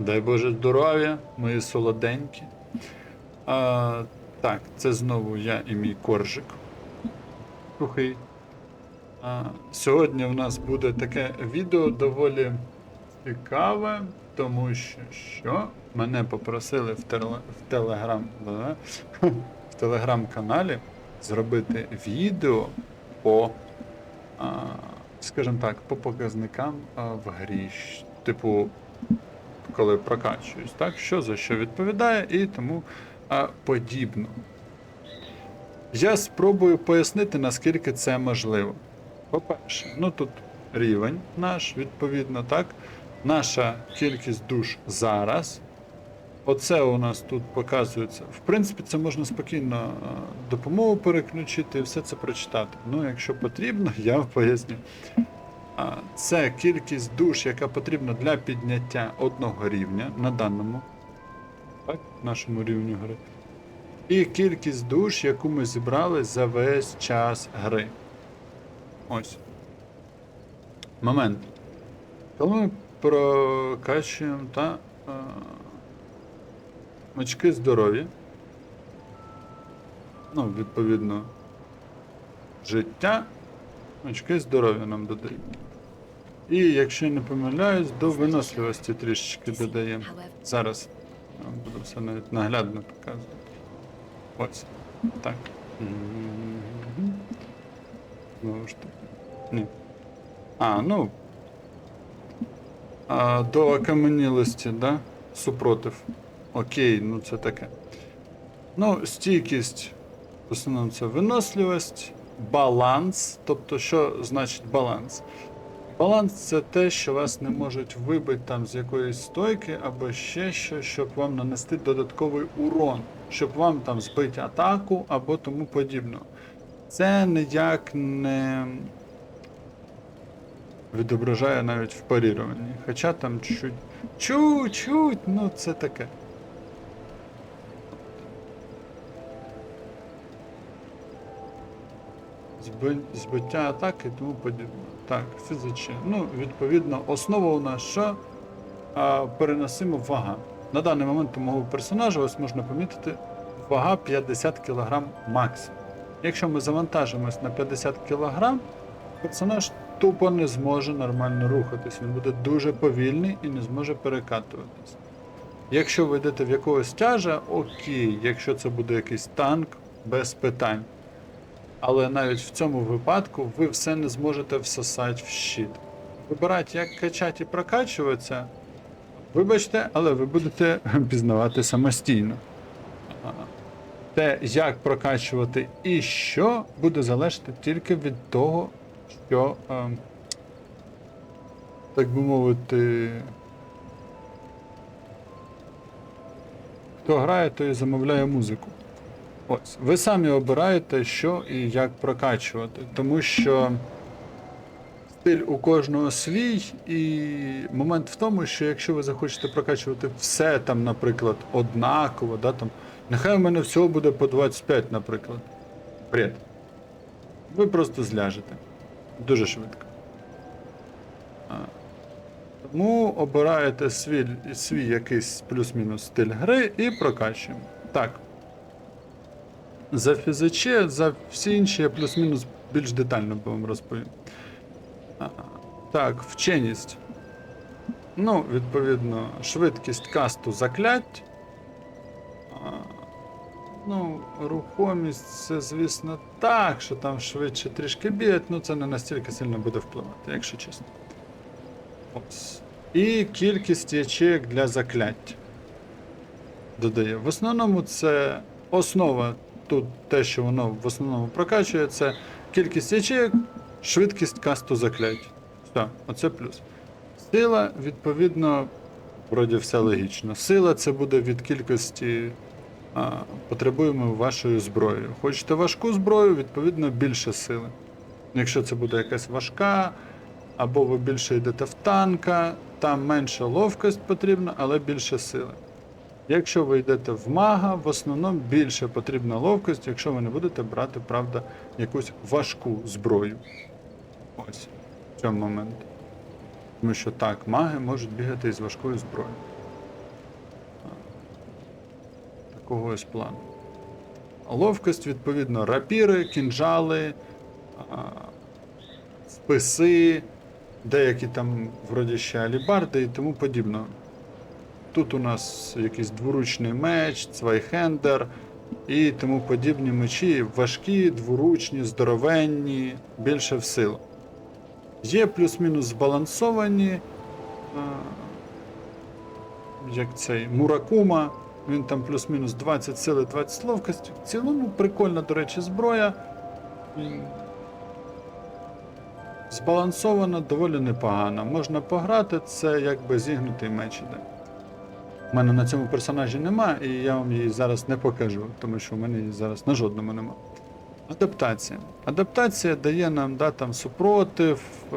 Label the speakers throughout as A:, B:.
A: Дай Боже здоров'я, мої солоденькі. А, так, це знову я і мій коржик. Сухий. А, сьогодні в нас буде таке відео доволі цікаве, тому що, що мене попросили в, теле, в телеграм в телеграм-каналі зробити відео по, а, скажімо так, по показникам в грі. Типу, коли прокачуюсь, так? Що за що відповідає і тому а, подібно. Я спробую пояснити, наскільки це можливо. По-перше, ну тут рівень наш, відповідно, так. Наша кількість душ зараз. Оце у нас тут показується. В принципі, це можна спокійно допомогу переключити і все це прочитати. Ну, якщо потрібно, я поясню. А, Це кількість душ, яка потрібна для підняття одного рівня на даному так, нашому рівню гри. І кількість душ, яку ми зібрали за весь час гри. Ось. Момент. Коли ми прокачуємо та е, очки здоров'я. Ну, відповідно, життя, очки здоров'я нам додають. І якщо не помиляюсь, до виносливості трішечки додаємо. Зараз вам буду все навіть наглядно показувати. Ось. Так. Знову ж таки. Ні. А, ну. А, до окаменілості, да? Супротив. Окей, ну це таке. Ну, стійкість, в основному це виносливість, баланс. Тобто, що значить баланс? Баланс це те, що вас не можуть вибити там з якоїсь стойки або ще що, щоб вам нанести додатковий урон, щоб вам там збити атаку або тому подібно. Це ніяк не відображає навіть в паріруванні. Хоча там чуть-чуть, ну це таке. Збиття атаки і тому подібне. Так, фізичне. Ну, відповідно, основа у нас що? А, переносимо вага. На даний момент у мого персонажа ось можна помітити вага 50 кг максимум. Якщо ми завантажимось на 50 кг, персонаж тупо не зможе нормально рухатись. Він буде дуже повільний і не зможе перекатуватись. Якщо ви йдете в якогось тяжа, окей, якщо це буде якийсь танк, без питань. Але навіть в цьому випадку ви все не зможете всосати в щит. Вибирати, як качати і прокачуватися, вибачте, але ви будете пізнавати самостійно. Те, як прокачувати і що, буде залежати тільки від того, що, ем, так би мовити, хто грає, той замовляє музику. Ось, ви самі обираєте, що і як прокачувати, тому що стиль у кожного свій, і момент в тому, що якщо ви захочете прокачувати все там, наприклад, однаково, да, там, нехай у мене всього буде по 25, наприклад. Бред. Ви просто зляжете. Дуже швидко. Тому обираєте свій, свій якийсь плюс-мінус стиль гри і прокачуємо. Так. За фізиче, за всі інші я плюс-мінус більш детально вам розповім. Так, вченість. Ну, відповідно, швидкість касту заклять. Ну, рухомість, це, звісно, так, що там швидше трішки бігать, ну це не настільки сильно буде впливати, якщо чесно. Ось. І кількість ячеек для закляття. Додає. В основному це основа тут те, що воно в основному прокачує, це кількість ячеек, швидкість касту заклять. Все, оце плюс. Сила, відповідно, вроді все логічно. Сила це буде від кількості а, потребуємо вашої зброї. Хочете важку зброю, відповідно більше сили. Якщо це буде якась важка, або ви більше йдете в танка, там менша ловкость потрібна, але більше сили. Якщо ви йдете в мага, в основному більше потрібна ловкость, якщо ви не будете брати, правда, якусь важку зброю. Ось в цьому момент. Тому що так, маги можуть бігати із важкою зброєю. якогось плану. Ловкость, відповідно, рапіри, кінжали, списи, деякі там вроді ще алібарди і тому подібне. Тут у нас якийсь дворучний меч, цвайхендер і тому подібні мечі важкі, дворучні, здоровенні, більше в силу. Є плюс-мінус збалансовані, як цей Муракума, він там плюс-мінус 20 сили, 20 ловкості. В цілому прикольна, до речі, зброя. Збалансована, доволі непогано. Можна пограти, це якби зігнутий меч іде. У мене на цьому персонажі нема, і я вам її зараз не покажу, тому що в мене її зараз на жодному нема. Адаптація. Адаптація дає нам да, там, супротив е,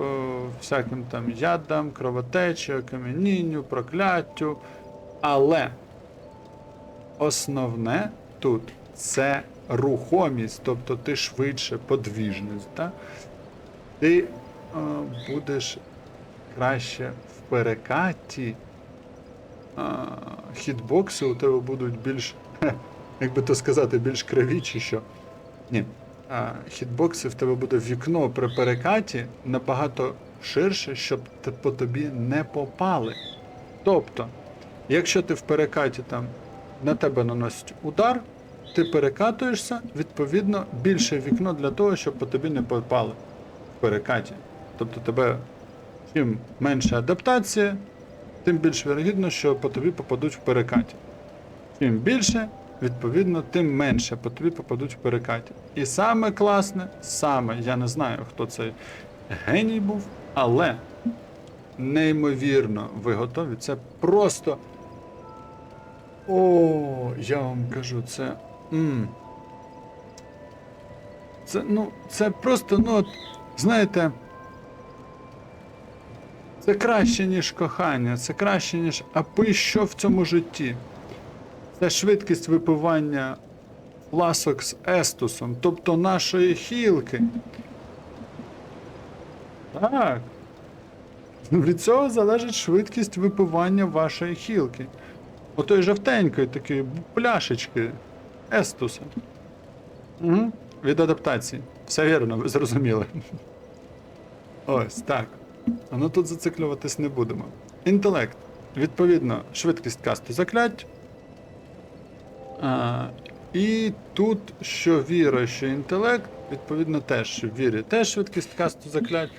A: всяким там ядам, кровотечі, окам'янінню, прокляттю. Але основне тут це рухомість, тобто ти швидше подвіжність. Да? Ти е, будеш краще в перекаті. Хітбокси у тебе будуть більш, як би то сказати, більш криві чи що. Ні. А, хітбокси в тебе буде вікно при перекаті набагато ширше, щоб по тобі не попали. Тобто, якщо ти в перекаті там на тебе наносять удар, ти перекатуєшся, відповідно, більше вікно для того, щоб по тобі не попали в перекаті. Тобто тебе чим менша адаптація, тим більш вірогідно, що по тобі попадуть в перекаті. Чим більше, відповідно, тим менше по тобі попадуть в перекаті. І саме класне, саме, я не знаю, хто цей геній був, але неймовірно, ви готові. Це просто. О, я вам кажу, це. м. Це, ну, це просто, ну, от, знаєте. Це краще, ніж кохання, це краще, ніж апи що в цьому житті. Це швидкість випивання ласок з естусом, тобто нашої хілки. Так. Від цього залежить швидкість випивання вашої хілки. Отої жовтенької такої пляшечки естуса. Угу. Від адаптації. Все вірно, ви зрозуміли. Ось так. А ну тут зациклюватись не будемо. Інтелект. Відповідно, швидкість касту заклять. А, і тут, що віра, що інтелект, відповідно, теж в вірі теж швидкість касту заклять.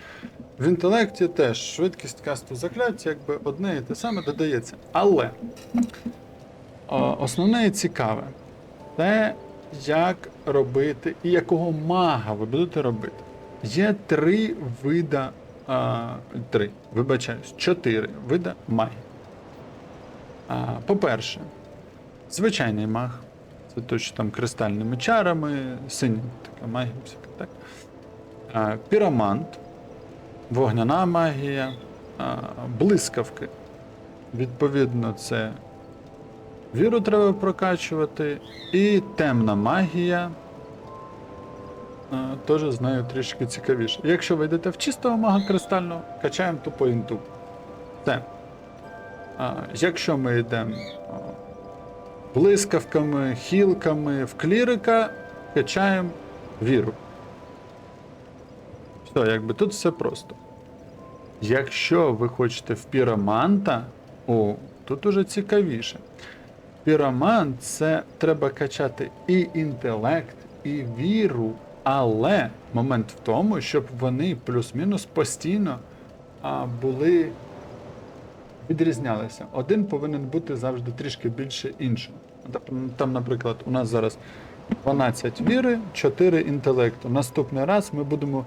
A: В інтелекті теж швидкість касту заклять, якби одне і те саме додається. Але о, основне і цікаве це як робити і якого мага ви будете робити. Є три вида. А, три, вибачаюсь, чотири вида магії. По-перше, звичайний маг. Це то, що там кристальними чарами, синя така магія, всяка, так? А, піромант, вогняна магія, а, блискавки. Відповідно, це віру треба прокачувати. І темна магія. А, Теж знаю трішки цікавіше. Якщо ви йдете в чистого мага кристального, качаємо тупо інту. Це. А, якщо ми йдемо блискавками, хілками в клірика, качаємо віру. Все, якби тут все просто. Якщо ви хочете в піроманта, о, тут уже цікавіше. Піромант це треба качати і інтелект, і віру, але момент в тому, щоб вони плюс-мінус постійно а, були відрізнялися. Один повинен бути завжди трішки більше. Там, Там, наприклад, у нас зараз 12 віри, 4 інтелекту. Наступний раз ми будемо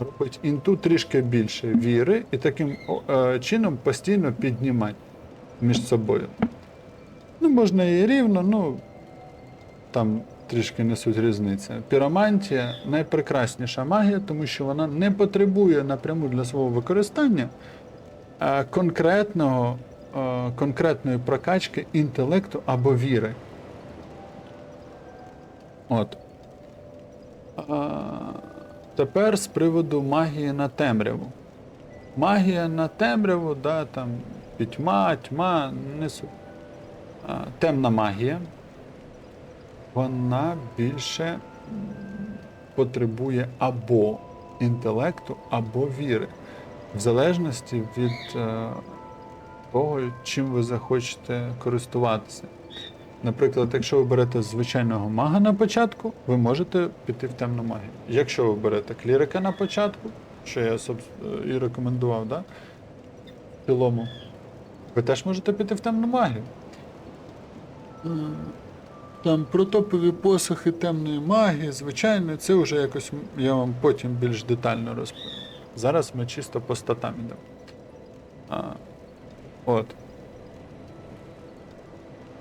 A: робити інту трішки більше віри і таким е, чином постійно піднімати між собою. Ну, можна і рівно, ну там трішки несуть різниця. Піромантія найпрекрасніша магія, тому що вона не потребує напряму для свого використання конкретного, е, конкретної прокачки інтелекту або віри. От. Тепер з приводу магії на темряву. Магія на темряву, да, там пітьма, тьма, не темна магія. Вона більше потребує або інтелекту, або віри. В залежності від е, того, чим ви захочете користуватися. Наприклад, якщо ви берете звичайного мага на початку, ви можете піти в темну магію. Якщо ви берете клірика на початку, що я собс- і рекомендував, да? в цілому, ви теж можете піти в темну магію. Е, Там протопові посохи темної магії, звичайно, це вже якось я вам потім більш детально розповім. Зараз ми чисто по статам йдемо. А, от.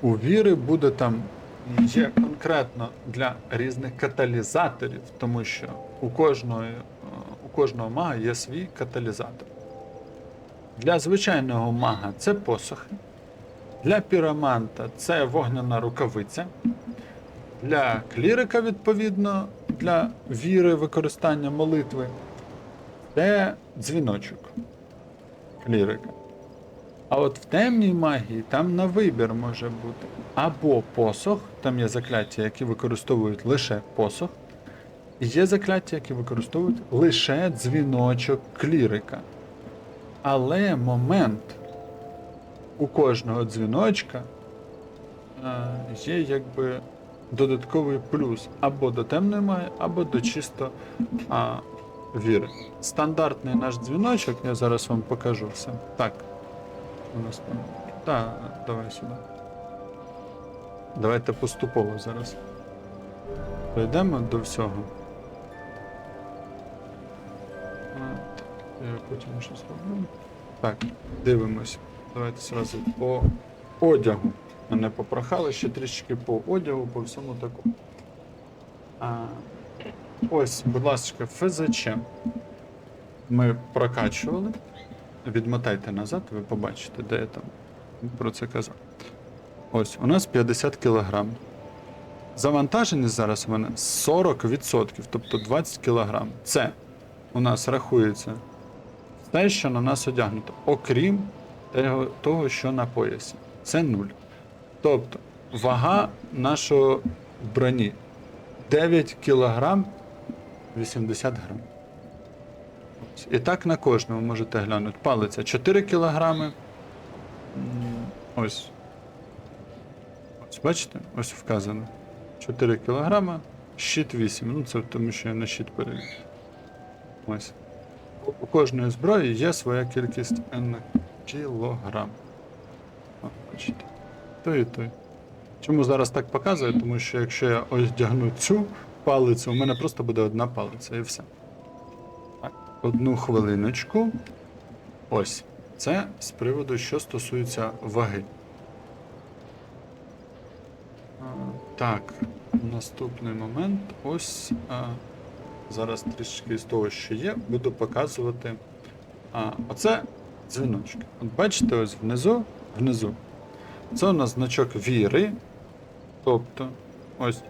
A: У віри буде там є конкретно для різних каталізаторів, тому що у кожного, у кожного мага є свій каталізатор. Для звичайного мага це посохи. Для піроманта це вогняна рукавиця. Для клірика, відповідно, для віри використання молитви це дзвіночок клірика. А от в темній магії там на вибір може бути або посох, там є закляття, які використовують лише посох, і є закляття, які використовують лише дзвіночок клірика. Але момент у кожного дзвіночка е, є якби додатковий плюс або до темної магії, або до чисто а, віри. Стандартний наш дзвіночок, я зараз вам покажу все. Так. У нас там. Так, давай сюди. Давайте поступово зараз. Прийдемо до всього. А, Я потім щось роблю. Так, дивимось. Давайте зразу по одягу. Мене попрохали ще трішки по одягу, по всьому такому. А, ось, будь ласка, ФЗЧ. Ми прокачували. Відмотайте назад, ви побачите, де я там про це казав. Ось, у нас 50 кг. Завантаженість зараз у мене 40%, тобто 20 кг. Це у нас рахується те, що на нас одягнуто, окрім того, того, що на поясі. Це нуль. Тобто вага нашої броні 9 кг 80 грам. І так на кожному можете глянути. Палиця 4 кілограми. М, Ось. Ось бачите? Ось вказано. 4 кілограма, щит 8. Ну це тому, що я на щит перевів. Ось. У- кожної зброї є своя кількість N кілограм. О, бачите. Той і той. Чому зараз так показує? Тому що якщо я одягну цю палицю, у мене просто буде одна палиця і все. Одну хвилиночку. Ось. Це з приводу, що стосується ваги. Так, наступний момент. Ось. Зараз трішки з того, що є, буду показувати. А, оце дзвіночки. От бачите, ось внизу, внизу. Це у нас значок віри. Тобто, ось.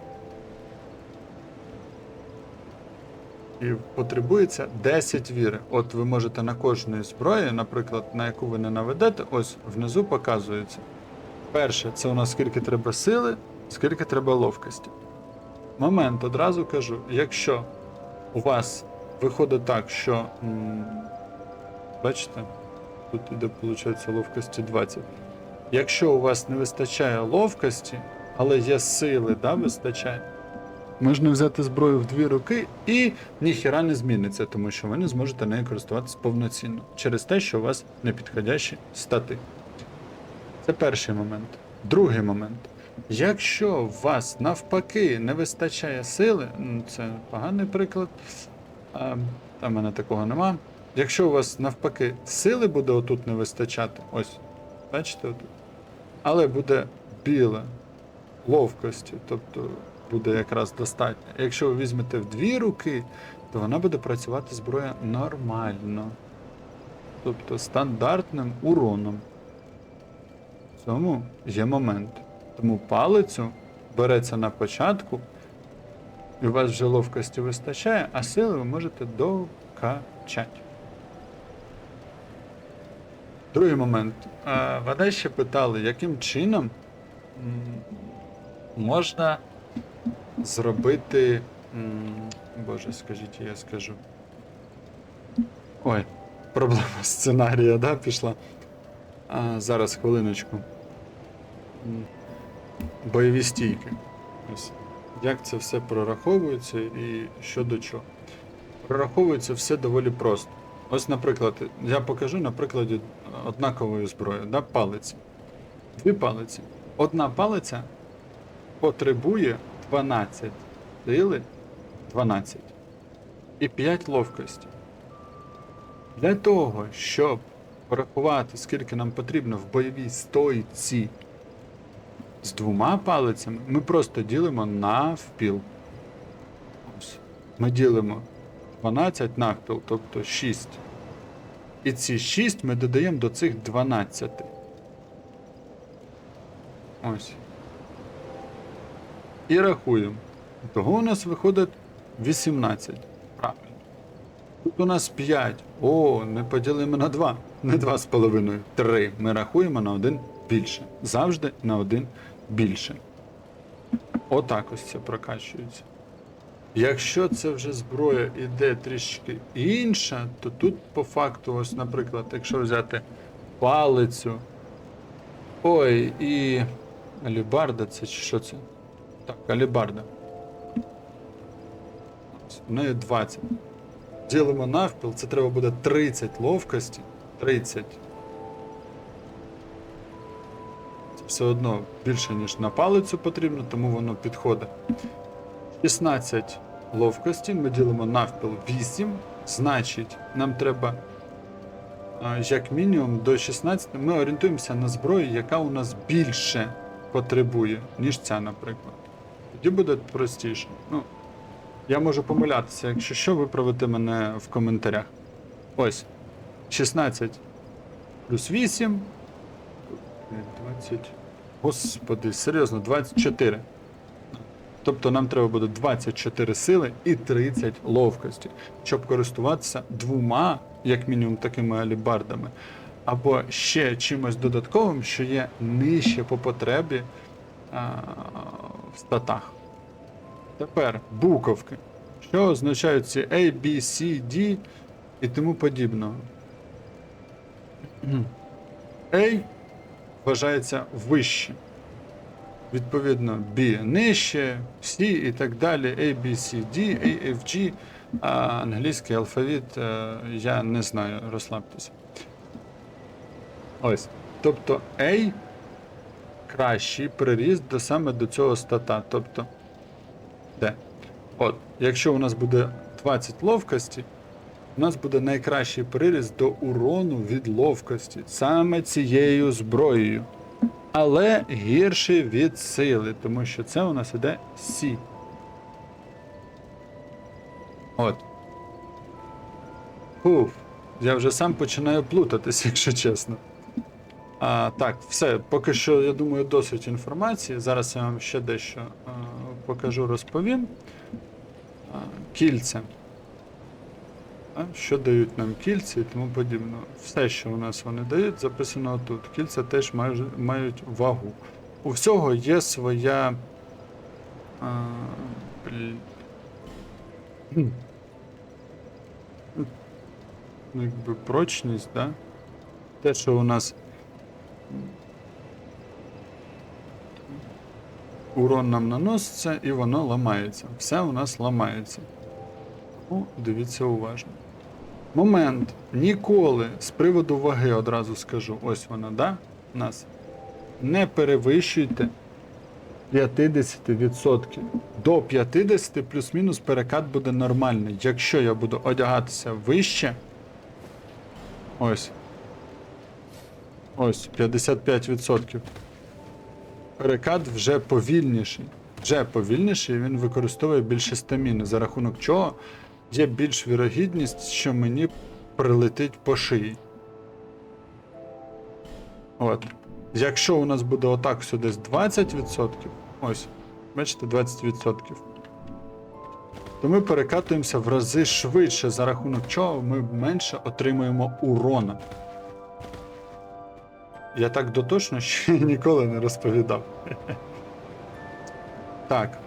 A: І потребується 10 віри. От ви можете на кожної зброї, наприклад, на яку ви не наведете, ось внизу показується. Перше, це у нас скільки треба сили, скільки треба ловкості. Момент одразу кажу, якщо у вас виходить так, що. бачите, тут іде, виходить, ловкості 20. Якщо у вас не вистачає ловкості, але є сили, да, вистачає. Можна взяти зброю в дві руки і ніхіра не зміниться, тому що ви не зможете нею користуватися повноцінно через те, що у вас непідходящі стати. Це перший момент. Другий момент. Якщо у вас навпаки не вистачає сили, це поганий приклад, а, та в мене такого нема. Якщо у вас навпаки сили буде отут не вистачати, ось, бачите, отут, але буде біле ловкості, тобто буде якраз достатньо. Якщо ви візьмете в дві руки, то вона буде працювати зброя нормально. Тобто стандартним уроном. В цьому є момент. Тому палицю береться на початку, і у вас вже ловкості вистачає, а сили ви можете докачати. Другий момент. Вода ще питали, яким чином можна зробити. Боже, скажіть, я скажу. Ой, проблема сценарія, да, пішла. А, зараз хвилиночку. Бойові стійки. Ось. Як це все прораховується і що до чого. Прораховується все доволі просто. Ось, наприклад, я покажу на прикладі однакової зброї, да, палиці. Дві палиці. Одна палиця потребує 12 сили, 12 і 5 ловкості. Для того, щоб порахувати, скільки нам потрібно в бойовій стойці з двома палицями, ми просто ділимо навпіл. Ми ділимо 12 навпіл, тобто 6. І ці 6 ми додаємо до цих 12. Ось. І рахуємо. Того у нас виходить 18. Правильно. Тут у нас 5. О, не поділимо на 2. Не 2,5. 3. Ми рахуємо на один більше. Завжди на один більше. Отак ось це прокачується. Якщо це вже зброя іде трішки інша, то тут по факту, ось, наприклад, якщо взяти палицю. Ой, і. Алібарда це чи що це? Так, алібарда. В неї 20. Ділимо навпіл, це треба буде 30 ловкості. 30. Це все одно більше, ніж на палицю потрібно, тому воно підходить. 16 ловкості, ми ділимо навпіл 8. Значить, нам треба як мінімум до 16. Ми орієнтуємося на зброю, яка у нас більше потребує, ніж ця, наприклад. Тоді буде простіше. Ну, я можу помилятися, якщо що, виправити мене в коментарях. Ось. 16 плюс 8. 20. Господи, серйозно, 24. Тобто нам треба буде 24 сили і 30 ловкості, щоб користуватися двома, як мінімум, такими алібардами, або ще чимось додатковим, що є нижче по потребі а, в статах. Тепер буковки. Що означають ці A, B, C, D і тому подібного. A вважається вище. Відповідно, B нижче, C і так далі, A, B, C, D, A, F, G. А англійський алфавіт е, я не знаю, розслабтеся. Ось. Тобто A кращий приріст до саме до цього стата. Тобто, де? От, якщо у нас буде 20 ловкості, у нас буде найкращий приріст до урону від ловкості саме цією зброєю. Але гірший від сили, тому що це у нас іде Сі. От. Фуф. Я вже сам починаю плутатись, якщо чесно. А, так, все. Поки що, я думаю, досить інформації. Зараз я вам ще дещо а, покажу, розповім. А, кільця. Що дають нам кільця і тому подібне. Все, що у нас вони дають, записано тут. Кільця теж мають, вагу. У всього є своя. А. Хм. Ну, якби прочність, да? Те, що у нас урон нам наноситься і воно ламається. Все у нас ламається. Тому дивіться уважно. Момент. Ніколи з приводу ваги одразу скажу. Ось вона, да? У нас. Не перевищуйте 50%. До 50 плюс-мінус перекат буде нормальний. Якщо я буду одягатися вище. Ось. Ось, 55%. Перекат вже повільніший. Вже повільніший, він використовує більше стаміни, за рахунок чого є більш вірогідність, що мені прилетить по шиї. От. Якщо у нас буде отак все десь 20%, ось, бачите, 20%, то ми перекатуємося в рази швидше, за рахунок чого ми менше отримуємо урона. Я так дотошно ще ніколи не розповідав. Так.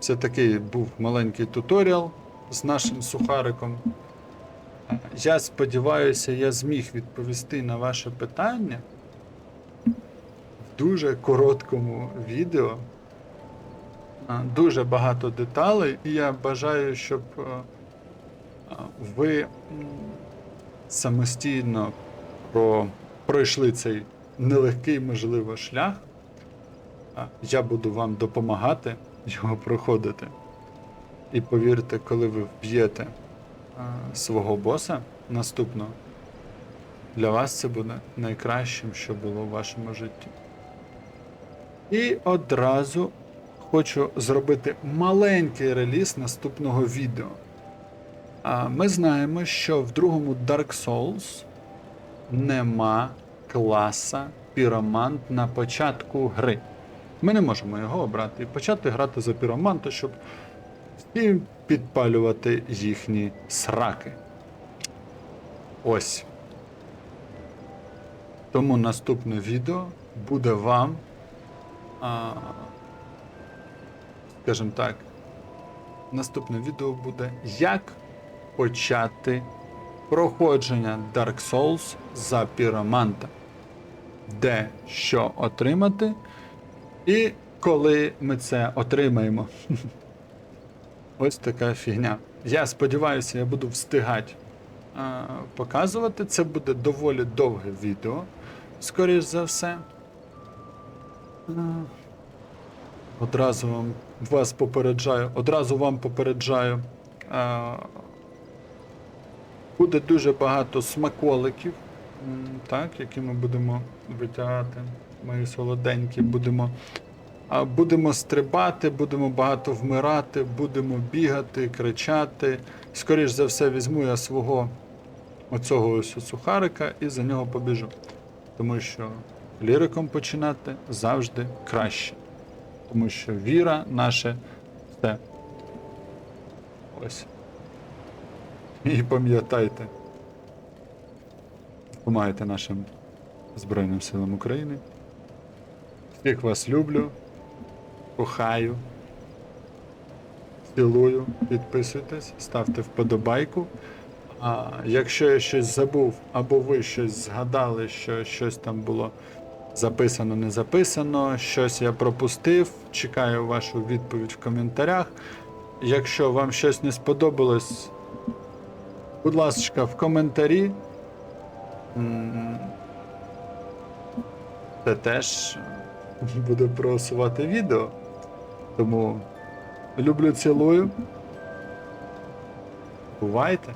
A: Це такий був маленький туторіал з нашим сухариком. Я сподіваюся, я зміг відповісти на ваше питання в дуже короткому відео. Дуже багато деталей, і я бажаю, щоб ви самостійно про, пройшли цей нелегкий, можливо, шлях. Я буду вам допомагати його проходити. І повірте, коли ви вб'єте свого боса наступного, для вас це буде найкращим, що було в вашому житті. І одразу хочу зробити маленький реліз наступного відео. Ми знаємо, що в другому Dark Souls нема класа піромант на початку гри. Ми не можемо його обрати і почати грати за піроманта, щоб всім підпалювати їхні сраки. Ось. Тому наступне відео буде вам, а, скажімо так, наступне відео буде як почати проходження Dark Souls за піроманта. Де що отримати, і коли ми це отримаємо. Ось така фігня. Я сподіваюся, я буду встигати а, показувати. Це буде доволі довге відео, скоріш за все. А, Одразу вам вас попереджаю, одразу вам попереджаю. А, буде дуже багато смаколиків, так, які ми будемо витягати. Мої солоденькі будемо. Будемо стрибати, будемо багато вмирати, будемо бігати, кричати. Скоріш за все, візьму я свого оцього ось сухарика і за нього побіжу. Тому що ліриком починати завжди краще. Тому що віра наше все. Ось. І пам'ятайте. Допомагайте нашим Збройним силам України. Всіх вас люблю, кохаю, цілую, підписуйтесь, ставте вподобайку. А якщо я щось забув, або ви щось згадали, що щось там було записано, не записано, щось я пропустив, чекаю вашу відповідь в коментарях. Якщо вам щось не сподобалось, будь ласка, в коментарі. Це теж буде просувати відео. Тому люблю, цілую. Бувайте.